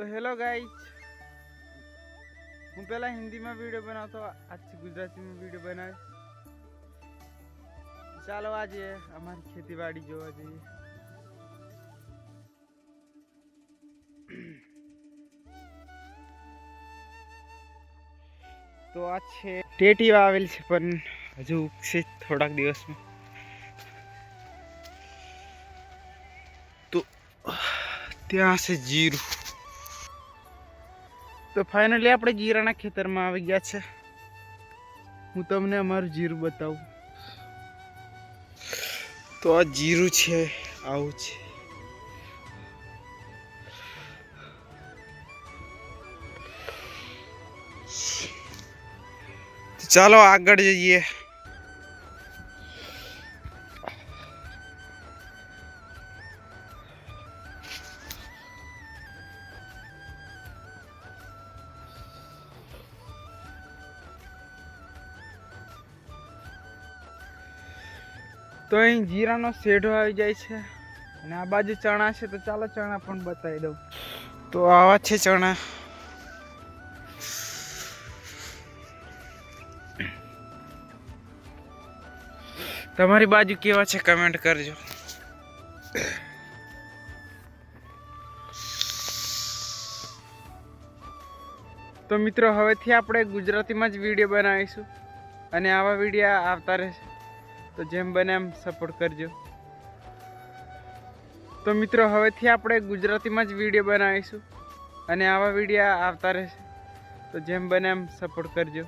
તો hello guys હું પહેલાં હિન્દીમાં વીડિયો બનાવતો, આજથી ગુજરાતીમાં વીડિયો બનાવીશ. ચાલો આજે અમારી ખેતીવાડી જોવા જઈએ. તો આ છે ટેટી આવેલ છે, પણ હજુ ઉગશે થોડાક દિવસમાં. તો, ત્યાં છે જીરું. તો ફાઇનલી આપણે જીરાના ખેતરમાં આવી ગયા છે. હું તમને અમારું જીરું બતાવું. તો આ જીરું છે, આવું છે. ચાલો આગળ જઈએ. તો અહીં જીરાનો શેઢો આવી જાય છે. અને આ બાજુ ચણા છે, તો ચાલો ચણા પણ બતાવી દઉં. તો આવા છે ચણા. તમારી બાજુ કેવા છે કમેન્ટ કરજો. તો મિત્રો, હવેથી આપણે ગુજરાતીમાં જ વીડિયો બનાવીશું. અને આવા વીડિયો આવતા રહેશે. તો જેમ બને એમ સપોર્ટ કરજો. તો મિત્રો, હવેથી આપણે ગુજરાતીમાં જ વીડિયો બનાવીશું. અને આવા વિડીયા આવતા રહેશે. તો જેમ બને એમ સપોર્ટ કરજો.